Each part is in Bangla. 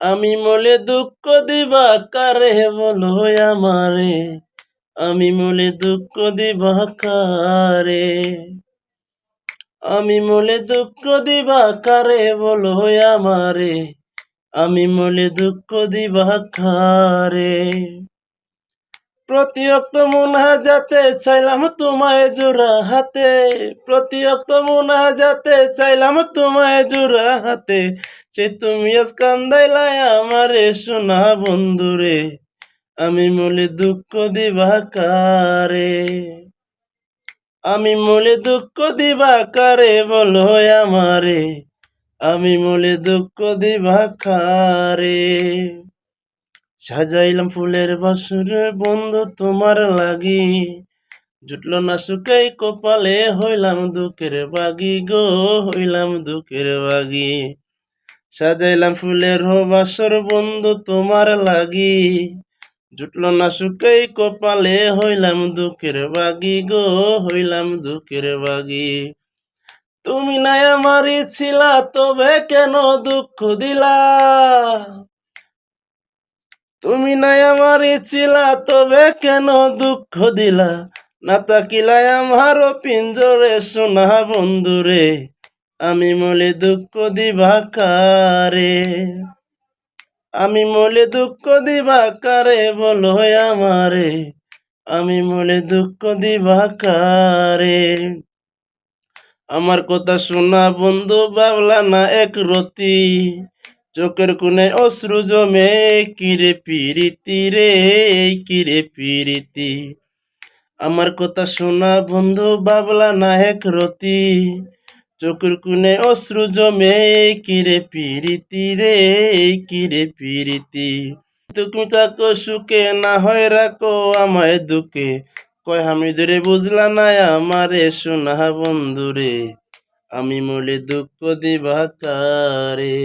আমি মলে দুঃখ দিবা কারে বলো আমারে? আমি মলে দুঃখ দিবা কারে? আমি মলে দুঃখ দিবা কারে বলো আমারে? আমি মলে দুঃখ দিবা কারে? প্রতিয়ক্ত মুনা যাতে চাইলাম তোমায় জোড়া হাতে। প্রতিয়ক্ত যাতে চাইলাম তোমায় জোড়া হাতে। সে তুমি আজ কান্দাইলাই আমারে সোনা বন্ধুরে, আমি মলে দুঃখ দিবা কারে? আমি মলে দুঃখ দিবা কারে বলো আমারে, আমি মলে দুঃখ দিবা কারে? সাজাইলাম ফুলের বাসর বন্ধু তোমার লাগি, জুটলো না শুকাই কপালে হইলাম দুঃখের বাগি গো, হইলাম দুঃখের বাগি। সাজাইলাম ফুলের বাসর বন্ধু তোমার লাগি। জুটলো না শুকাই কপালে হইলাম দুঃখের বাগি গো, হইলাম দুঃখের বাগি। তুমি নাই আমারই তবে কেন দুঃখ দিলা? তুমি নাই আমার ছিলা, তবে কেন দুঃখ দিলা? না তাকিলাই আমার পিঞ্জরে সোনা বন্ধুরে আমি মলে দুঃখ দিবা কারে? আমি মলে দুঃখ দিবা কারে বলো আমারে? আমি মলে দুঃখ দিবা কারে? আমার কথা শোনা বন্ধু বাবলা না এক রতি। চোখের কোণে অশ্রু জমে, কিরে পিরিতি রে, কিরে পিরিতি? আমার কথা শোনা বন্ধু বাবলা না এক রতি। চোখের কোণে অশ্রু জমে, কিরে পিরিতি রে, কিরে পিরিতি। তুমি থাকো, সুখে না হয় রাখো আমায় দুঃখে। কয়, আমি ধরে বুঝলা না আমারে, শোনা বন্ধুরে, আমি মলে দুঃখ দিবা কারে।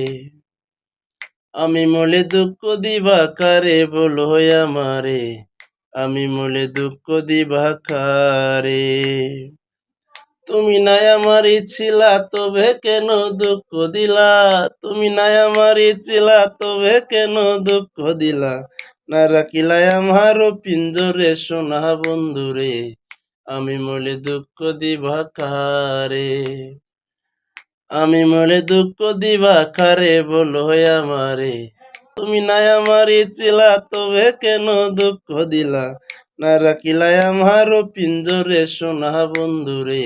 আমি মলে দুঃখ দিবা কারে, বলো আমারে, আমি মলে দুঃখ দিবা কারে। তুমি নাই আমার তবে কেন দুঃখ দিলা? তুমি নাই আমার তবে কেন দুঃখ দিলা? না রাখিলা আমার পিঞ্জরে সোনা বন্ধুরে, আমি মলে দুঃখ দিবা কারে? আমি মলে দুঃখ দিবা কারে বলো আমারে? তুমি নাই আমার তবে কেন দুঃখ দিলা? না রাখিলা আমার পিঞ্জরে সোনা বন্ধুরে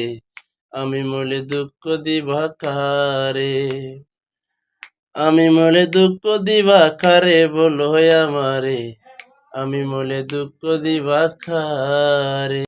আমি মলে দুঃখ দিবা কারে, আমি মলে দুঃখ দিবা কারে বলো আমারে, আমি মলে দুঃখ দিবা কারে।